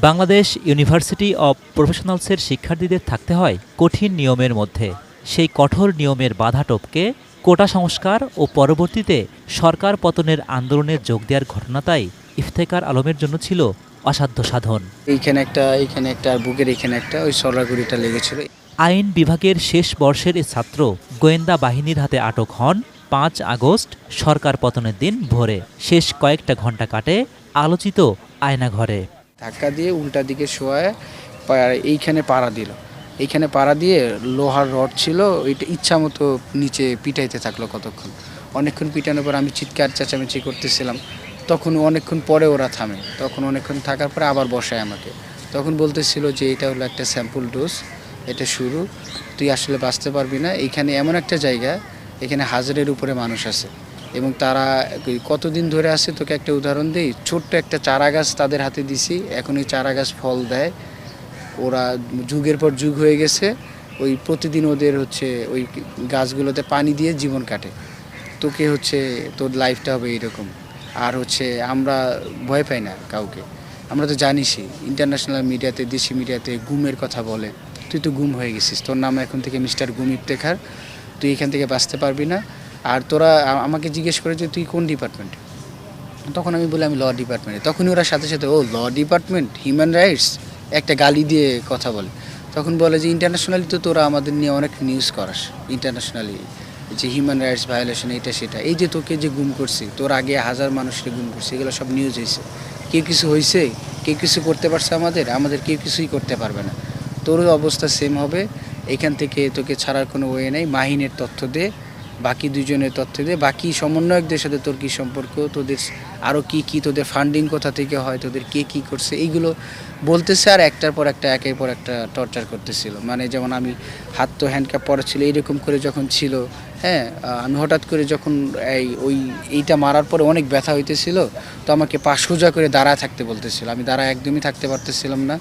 Bangladesh university of প্রফেশনালসের শিক্ষার্থীদের থাকতে হয় কঠিন নিয়মের মধ্যে। সেই কঠোর নিয়মের বাধা টপকে কোটা সংস্কার ও পরবর্তীতে সরকার পতনের আন্দোলনের যোগ দেওয়ার ঘটনাটাই ইফতেকার আলমের জন্য ছিল অসাধ্য সাধন। এইখানে একটা এইখানে একটা আর বুকের এখানে একটা ওই সরাগুড়িটা লেগেছিল। আইন বিভাগের শেষ বর্ষের এই ছাত্র গোয়েন্দা বাহিনীর হাতে আটক হন পাঁচ আগস্ট সরকার পতনের দিন ভোরে। শেষ কয়েকটা ঘণ্টা কাটে আলোচিত আয়নাঘরে। ধাক্কা দিয়ে উল্টা দিকে শোয়ায় এইখানে পাড়া দিল। এইখানে পাড়া দিয়ে লোহার রড ছিল, ওইটা ইচ্ছা মতো নিচে পিটাইতে থাকল কতক্ষণ। অনেকক্ষণ পিটানোর পর আমি চিৎকার চেঁচামেচি করতেছিলাম। তখন অনেকক্ষণ পরে ওরা থামে। তখন অনেকক্ষণ থাকার পরে আবার বসায় আমাকে। তখন বলতেছিল যে, এটা হলো একটা স্যাম্পল ডোজ এটা শুরু। তুই আসলে বাঁচতে পারবি না। এখানে এমন একটা জায়গা, এখানে হাজারের উপরে মানুষ আছে। এবং তারা কতদিন ধরে আছে তোকে একটা উদাহরণ দিই? ছোট্ট একটা চারা গাছ তাদের হাতে দিছি। এখন ওই চারা গাছ ফল দেয়। ওরা যুগের পর যুগ হয়ে গেছে। ওই প্রতিদিন ওদের হচ্ছে ওই গাছগুলোতে পানি দিয়ে জীবন কাটে। তোকে হচ্ছে তোর লাইফটা হবে এইরকম। আর হচ্ছে আমরা ভয় পাই না কাউকে। আমরা তো জানিসই ইন্টারন্যাশনাল মিডিয়াতে দেশি মিডিয়াতে গুমের কথা বলে। তুই তো গুম হয়ে গেছিস। তোর নাম এখন থেকে মিস্টার গুম ইফতেখার। তুই এখান থেকে বাঁচতে পারবি না। আর তোরা আমাকে জিজ্ঞেস করে যে তুই কোন ডিপার্টমেন্টে তখন আমি বলি আমি ল ডিপার্টমেন্টে তখনই ওরা সাথে সাথে, ও ল ডিপার্টমেন্ট হিউম্যান রাইটস একটা গালি দিয়ে কথা বলে। তখন বলে যে ইন্টারন্যাশনালি তো তোরা আমাদের নিয়ে অনেক নিউজ করাস। ইন্টারন্যাশনালি যে হিউম্যান রাইটস ভায়োলেশন এটা সেটা। এই যে তোকে যে গুম করছি, তোর আগে হাজার মানুষকে গুম করছে, এগুলো সব নিউজ হয়েছে কেউ কিছু হয়েছে কেউ কিছু করতে পারছে আমাদের? আমাদের কেউ কিছুই করতে পারবে না। তোরও অবস্থা সেম হবে। এখান থেকে তোকে ছাড়ার কোনো ওয়ে নেই। মাহিনের তথ্য দে। বাকি দুজনের তথ্য দিয়ে, বাকি সমন্বয়কদের সাথে তোর কী সম্পর্ক? তোদের আরও কি কি, তোদের ফান্ডিং কোথা থেকে হয়, তোদের কে কি করছে? এইগুলো বলতেছে আর একটার পর একটা, একের পর একটা টর্চার করতেছিল। মানে যেমন আমি হাত তো হ্যান্ডকাপ পরা ছিল এইরকম করে যখন ছিল হ্যাঁ আমি হঠাৎ করে যখন এই, ওই, এইটা মারার পরে অনেক ব্যথা হইতেছিল, তো আমাকে পা সোজা করে দাঁড়ায় থাকতে বলতেছিল। আমি দাঁড়া একদমই থাকতে পারতেছিলাম না।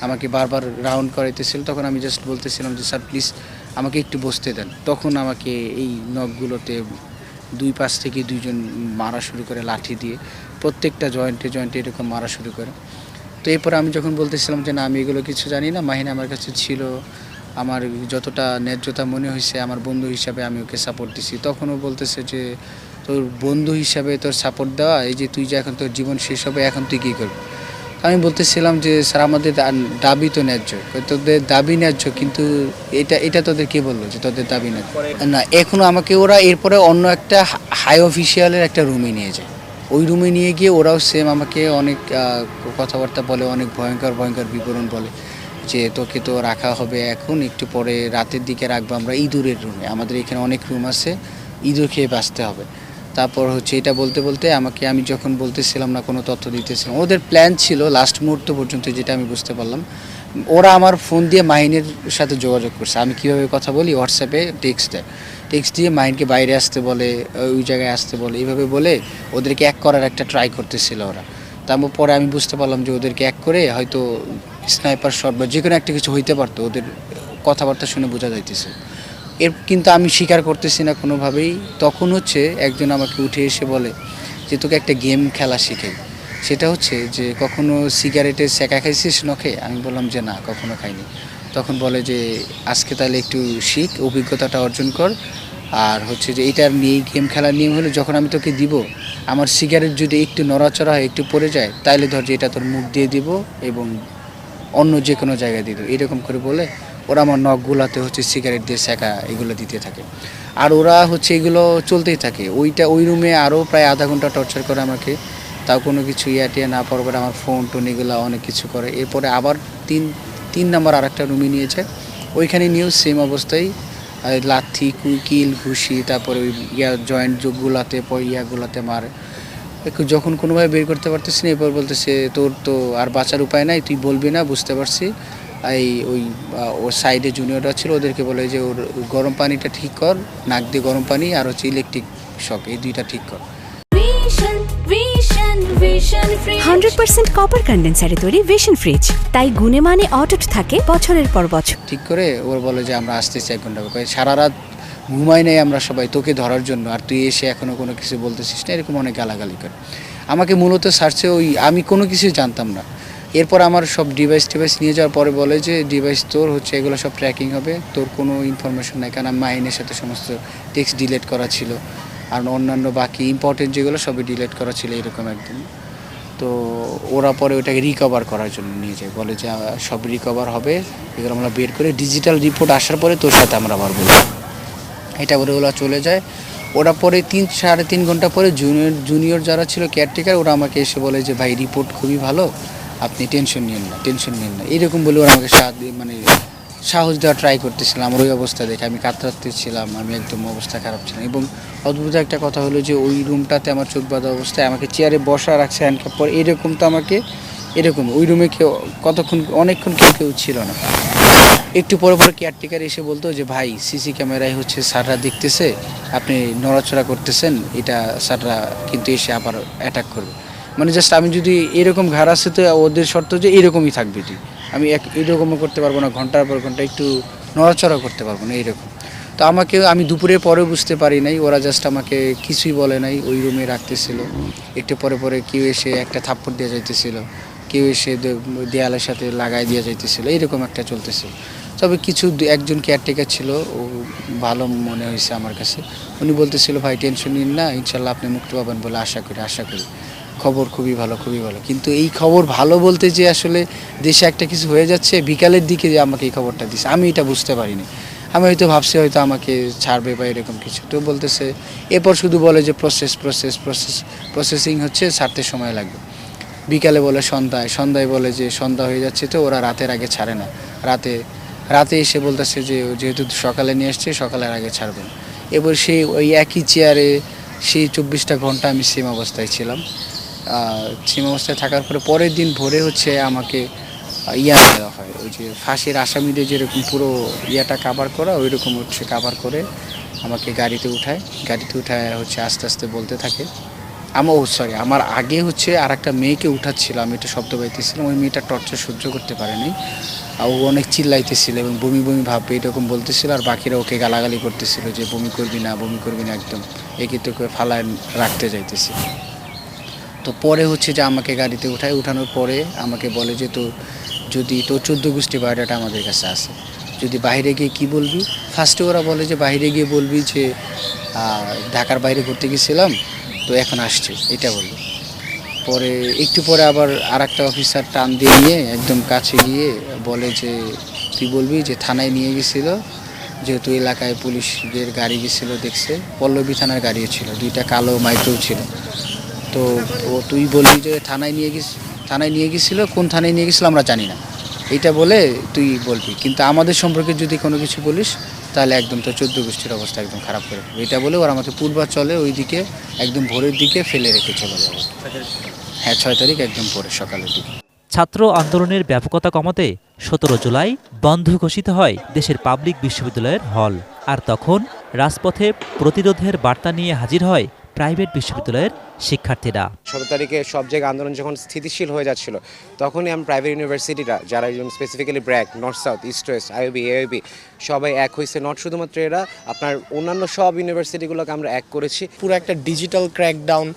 আমাকে বারবার রাউন্ড করাইতেছিল। তখন আমি জাস্ট বলতেছিলাম যে, স্যার প্লিজ আমাকে একটু বসতে দেন। তখন আমাকে এই নখগুলোতে দুই পাশ থেকে দুইজন মারা শুরু করে লাঠি দিয়ে, প্রত্যেকটা জয়েন্টে জয়েন্টে এরকম মারা শুরু করে। তো এরপর আমি যখন বলতেছিলাম যে, না, আমি এগুলো কিছু জানি না, মাহিনা আমার কাছে ছিল আমার যতটা ন্যায্যতা মনে হয়েছে, আমার বন্ধু হিসাবে আমি ওকে সাপোর্ট দিছি। তখনও বলতেছে যে, তোর বন্ধু হিসাবে তোর সাপোর্ট দেওয়া, এই যে তুই যে এখন তোর জীবন শেষ হবে, এখন তুই কী করবি? আমি বলতেছিলাম যে, স্যার, আমাদের দাবি তো ন্যায্য। তোদের দাবি ন্যায্য, কিন্তু এটা এটা তোদের কে বলল যে তোদের দাবি ন্যায্য? না এখনও আমাকে ওরা এরপরে অন্য একটা হাই অফিসিয়ালের একটা রুমে নিয়ে যায়। ওই রুমে নিয়ে গিয়ে ওরাও সেম আমাকে অনেক কথাবার্তা বলে, অনেক ভয়ঙ্কর ভয়ঙ্কর বিবরণ বলে। যে তোকে তো রাখা হবে এখন, একটু পরে রাতের দিকে রাখব আমরা ইঁদুরের রুমে। আমাদের এখানে অনেক রুম আছে, ইঁদুর খেয়ে বাঁচতে হবে। তারপর হচ্ছে এটা বলতে বলতে আমাকে, আমি যখন বলতেছিলাম না, কোনো তথ্য দিতেছিলাম। ওদের প্ল্যান ছিল লাস্ট মুহূর্ত পর্যন্ত, যেটা আমি বুঝতে পারলাম। ওরা আমার ফোন দিয়ে মাহিনের সাথে যোগাযোগ করছে। আমি কীভাবে কথা বলি? হোয়াটসঅ্যাপে টেক্সট দেয়। টেক্সট দিয়ে মাহিনকে বাইরে আসতে বলে, ওই জায়গায় আসতে বলে, এইভাবে বলে ওদেরকে এক করার একটা ট্রাই করতেছিল ওরা। তারপর পরে আমি বুঝতে পারলাম যে ওদেরকে এক করে হয়তো স্নাইপার শট বা যে কোনো একটা কিছু হইতে পারতো, ওদের কথাবার্তা শুনে বোঝা যাইতেছে। এর কিন্তু আমি স্বীকার করতেছি না কোনোভাবেই। তখন হচ্ছে একজন আমাকে উঠে এসে বলে যে, তোকে একটা গেম খেলা শিখাই। সেটা হচ্ছে যে, কখনো সিগারেটের সেকা খাইছিস নখে? আমি বললাম যে, না, কখনো খাইনি। তখন বলে যে, আজকে তাহলে একটু শিখ, অভিজ্ঞতাটা অর্জন কর। আর হচ্ছে যে এটার নিয়ে গেম খেলার নিয়ম হলো, যখন আমি তোকে দিব, আমার সিগারেট যদি একটু নড়াচড়া হয়, একটু পড়ে যায়, তাহলে ধর যে, এটা তোর মুখ দিয়ে দিব এবং অন্য যে কোনো জায়গায় দিত। এরকম করে বলে ওরা আমার নখগুলাতে হচ্ছে সিগারেট দিয়ে সেকা এগুলো দিতে থাকে। আর ওরা হচ্ছে এগুলো চলতেই থাকে। ওইটা, ওই রুমে আরও প্রায় আধা ঘণ্টা টর্চার করে আমাকে। তাও কোনো কিছু ইয়া টিয়া না পরে আমার ফোন টোন এগুলো অনেক কিছু করে। এরপরে আবার তিন তিন নম্বর আর একটা রুমে নিয়ে যায় ওইখানে নিয়েও সেম অবস্থায় লাথি, কুইকিল, ঘুষি, তারপরে ওই ইয়া জয়েন্ট যোগগুলাতে পর ইয়াগুলাতে মারে। যখন কোনোভাবে বের করতে পারতেছি না এরপর বলতেছে তোর তো আর বাঁচার উপায় নাই তুই বলবি না বুঝতে পারছি। এই ওই ওর সাইডে জুনিয়ররা ছিল ওদেরকে বলে যে ওর গরম পানিটা ঠিক কর নাক দিয়ে গরম পানি আর হচ্ছে ইলেকট্রিক শক এই দুইটা ঠিক কর। হান্ড্রেড পার্সেন্ট কপার কন্ডেন্সারে তৈরি ভিশন ফ্রিজ তাই গুণে মানে অটুট থাকে বছরের পর বছর। ঠিক করে ওর বলে যে আমরা আসতেছি এক ঘণ্টা। সারা রাত ঘুমাই নাই আমরা সবাই, তোকে ধরার জন্য, আর তুই এসে এখনও কোনো কিছু বলতেছিস না, এরকম অনেক গালাগালি করে। আমাকে মূলত সার্চে ওই, আমি কোনো কিছু জানতাম না। এরপর আমার সব ডিভাইস টিভাইস নিয়ে যাওয়ার পরে বলে যে ডিভাইস তোর, হচ্ছে এগুলো সব ট্র্যাকিং হবে, তোর কোনো ইনফরমেশন নাই, কারণ মাইনের সাথে সমস্ত টেক্সট ডিলেট করা ছিল, আর অন্যান্য বাকি ইম্পর্টেন্ট যেগুলো সবই ডিলেট করা ছিল, এরকম একদম। তো ওরা পরে ওটাকে রিকভার করার জন্য নিয়ে যায়, বলে যে সব রিকভার হবে, এগুলো আমরা বের করে ডিজিটাল রিপোর্ট আসার পরে তোর সাথে আমরা আবার বলব। এটা বলে ওরা চলে যায়। ওরা পরে তিন, সাড়ে তিন ঘণ্টা পরে জুনিয়র জুনিয়র যারা ছিল কেয়ারটেকার ওরা আমাকে এসে বলে যে, ভাই রিপোর্ট খুবই ভালো, আপনি টেনশন নিন না টেনশন নিন না। এরকম বলে ওরা আমাকে সাথ মানে সাহস দেওয়া ট্রাই করতেছিলাম আমার ওই অবস্থা দেখে আমি কাতরাতে ছিলাম, আমি একদম অবস্থা খারাপ ছিলাম। এবং অদ্ভুত একটা কথা হলো যে, ওই রুমটাতে আমার চোখ বাঁধা অবস্থায় আমাকে চেয়ারে বসা রাখছে হ্যান্ডকাপ পর। এরকম তো আমাকে, এরকম, ওই রুমে কেউ, কতক্ষণ, অনেকক্ষণ কেউ কেউ ছিল না। একটু পরে পরে কেয়ারটেকার এসে বলতো যে, ভাই সিসি ক্যামেরায় হচ্ছে স্যাররা দেখতেছে, আপনি নড়াচড়া করতেছেন, এটা স্যাররা কিন্তু এসে আবার অ্যাটাক করবে। মানে জাস্ট আমি যদি এরকম ঘাড় আসে তো ওদের শর্ত যে, এরকমই থাকবে তুই। আমি এক এরকমও করতে পারব না, ঘণ্টার পর ঘণ্টা একটু নড়াচড়া করতে পারব না এইরকম তো আমাকে, আমি দুপুরে পরে বুঝতে পারি নাই, ওরা জাস্ট আমাকে কিছুই বলে নাই, ওই রুমে রাখতেছিল। একটু পরে পরে কেউ এসে একটা থাপ্পড় দিয়ে যাইতেছিল, কেউ এসে দেয়ালের সাথে লাগাই দিয়ে যাইতেছিল, এরকম একটা চলতেছিল। তবে কিছু একজন কেয়ারটেকার ছিল, ও ভালো মনে হয়েছে আমার কাছে। উনি বলতেছিল, ভাই টেনশন নিন না, ইনশাল্লাহ আপনি মুক্তি পাবেন বলে আশা করি আশা করি। খবর খুবই ভালো খুবই ভালো। কিন্তু এই খবর ভালো বলতে যে আসলে দেশে একটা কিছু হয়ে যাচ্ছে, বিকালের দিকে যে আমাকে এই খবরটা দিছে, আমি এটা বুঝতে পারিনি। আমি হয়তো ভাবছি হয়তো আমাকে ছাড়বে বা এরকম কিছু। তো বলতেছে, এরপর শুধু বলে যে প্রসেস প্রসেস প্রসেস প্রসেসিং হচ্ছে, ছাড়তে সময় লাগবে। বিকালে বলে সন্ধ্যায় সন্ধ্যায় বলে যে সন্ধ্যা হয়ে যাচ্ছে, তো ওরা রাতের আগে ছাড়ে না। রাতে রাতে এসে বলতেছে যে, যেহেতু সকালে নিয়ে আসছে সকালের আগে ছাড়বেন এবার সেই ওই একই চেয়ারে সেই চব্বিশটা ঘণ্টা আমি সেম অবস্থায় ছিলাম। সেম অবস্থায় থাকার পরে পরের দিন ভোরে হচ্ছে আমাকে ইয়া দেওয়া হয়। ওই যে ফাঁসির আসামিদের যেরকম পুরো ইয়াটা কাভার করা ওই রকম হচ্ছে কাভার করে আমাকে গাড়িতে উঠায়। গাড়িতে উঠায় হচ্ছে আস্তে আস্তে বলতে থাকে। আমার সরি আমার আগে হচ্ছে আর একটা মেয়েকে উঠাচ্ছিল আমি একটা শব্দ পাইতেছিলাম। ওই মেয়েটা টর্চার সহ্য করতে পারেনি। আর ও অনেক চিল্লাইতেছিল এবং বমি বমি ভাব এরকম বলতেছিল আর বাকিরা ওকে গালাগালি করতেছিল যে, বমি করবি না, বমি করবি না একদম। একে তোকে ফালায় রাখতে যাইতেছি। তো পরে হচ্ছে যে আমাকে গাড়িতে উঠায়, উঠানোর পরে আমাকে বলে যে তো যদি তোর চোদ্দ গোষ্ঠী বায়োডাটা আমাদের কাছে আছে, যদি বাইরে গিয়ে কি বলবি? ফার্স্টে ওরা বলে যে, বাইরে গিয়ে বলবি যে ঢাকার বাইরে ঘুরতে গেছিলাম, তো এখন আসছে এটা বলল। পরে, একটু পরে আবার আর একটা অফিসার টান দিয়ে নিয়ে একদম কাছে গিয়ে বলে যে, তুই বলবি যে থানায় নিয়ে গেছিল, যেহেতু এলাকায় পুলিশদের গাড়ি গেছিল দেখছে, পল্লবী থানার গাড়িও ছিল, দুইটা কালো মাইক্রো ছিল। তো ও, তুই বলবি যে থানায় নিয়ে গেছ থানায় নিয়ে গেছিল, কোন থানায় নিয়ে গেছিল আমরা জানি না। এইটা বলে তুই বলবি, কিন্তু আমাদের সম্পর্কে যদি কোনো কিছু বলিস, তাহলে একদম তো চোদ্দ গোষ্ঠীর অবস্থা একদম খারাপ করে এটা বলে ওরা আমাকে পূর্বাচলে ওইদিকে একদম ভোরের দিকে ফেলে রেখে চলে যাবে হ্যাঁ ছয় তারিখ একদম পরে, সকালের দিকে। ছাত্র আন্দোলনের ব্যাপকতা কমাতে সতেরো জুলাই বন্ধ ঘোষিত হয় দেশের পাবলিক বিশ্ববিদ্যালয়ের হল। আর তখন রাজপথে প্রতিরোধের বার্তা নিয়ে হাজির হয় প্রাইভেট বিশ্ববিদ্যালয়ের শিক্ষার্থীরা। সতেরো তারিখে সব জায়গায় আন্দোলন যখন স্থিতিশীল হয়ে যাচ্ছিল তখনই আমি প্রাইভেট ইউনিভার্সিটিরা যারা specifically BRAC North South East West IOB AIB সবাই এক হয়েছে নট শুধুমাত্র এরা আপনার অন্যান্য সব ইউনিভার্সিটিগুলোকে আমরা এক করেছি। পুরো একটা ডিজিটাল ক্র্যাকডাউন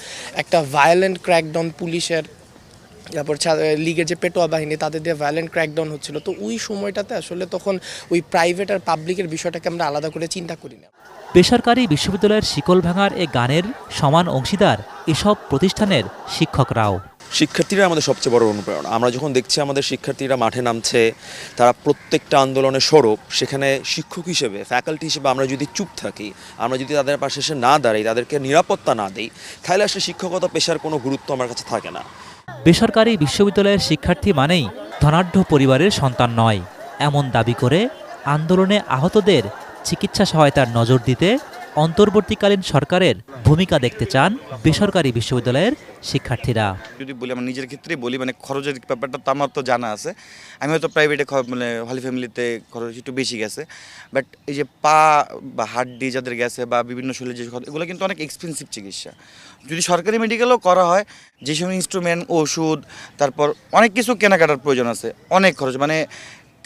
একটা ভায়োলেন্ট ক্র্যাকডাউন পুলিশের তারপর ছা- লিগের যে পেটোয়া বাহিনী তাদের দিয়ে ভায়োলেন্ট ক্র্যাকডাউন হচ্ছিল। তো ওই সময়টাতে আসলে তখন ওই প্রাইভেট আর পাবলিকের বিষয়টাকে আমরা আলাদা করে চিন্তা করি না। বেসরকারি বিশ্ববিদ্যালয়ের শিকল ভাঙার এ গানের সমান অংশীদার এসব প্রতিষ্ঠানের শিক্ষকরাও। শিক্ষার্থীরা আমাদের সবচেয়ে বড় অনুপ্রেরণা। আমরা যখন দেখছি আমাদের শিক্ষার্থীরা মাঠে নামছে তারা প্রত্যেকটা আন্দোলনে স্বরূপ সেখানে শিক্ষক হিসেবে ফ্যাকাল্টি হিসেবে আমরা যদি চুপ থাকি আমরা যদি তাদের পাশে এসে না দাঁড়াই তাদেরকে নিরাপত্তা না দিই তাহলে আসলে শিক্ষকতা পেশার কোনো গুরুত্ব আমার কাছে থাকে না। বেসরকারি বিশ্ববিদ্যালয়ের শিক্ষার্থী মানেই ধনাঢ্য পরিবারের সন্তান নয়। এমন দাবি করে আন্দোলনে আহতদের চিকিৎসা সহায়তার নজর দিতে অন্তর্বর্তীকালীন সরকারের ভূমিকা দেখতে চান বেসরকারি বিশ্ববিদ্যালয়ের শিক্ষার্থীরা। যদি বলি আমার নিজের ক্ষেত্রে বলি মানে খরচের ব্যাপারটা তো আমার তো জানা আছে। আমি হয়তো প্রাইভেটে মানে হলি ফ্যামিলিতে খরচ একটু বেশি গেছে। বাট এই যে পা বা হাড্ডি যাদের গেছে বা বিভিন্ন শরীরের যে এগুলো কিন্তু অনেক এক্সপেন্সিভ চিকিৎসা। যদি সরকারি মেডিকেলও করা হয়, যে সময় ইনস্ট্রুমেন্ট ওষুধ, তারপর অনেক কিছু কেনাকাটার প্রয়োজন আছে, অনেক খরচ। মানে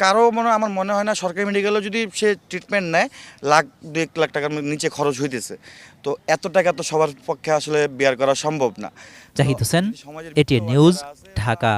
কারও মনে আমার মনে হয় না সরকারি মেডিকেলেও যদি সে ট্রিটমেন্ট নেয় লাখ দু এক লাখ টাকার নিচে খরচ হইতেছে। তো এত টাকা তো সবার পক্ষে আসলে বেয়ার করা সম্ভব না। জাহিদ হোসেন সমাজের এটিএন নিউজ ঢাকা।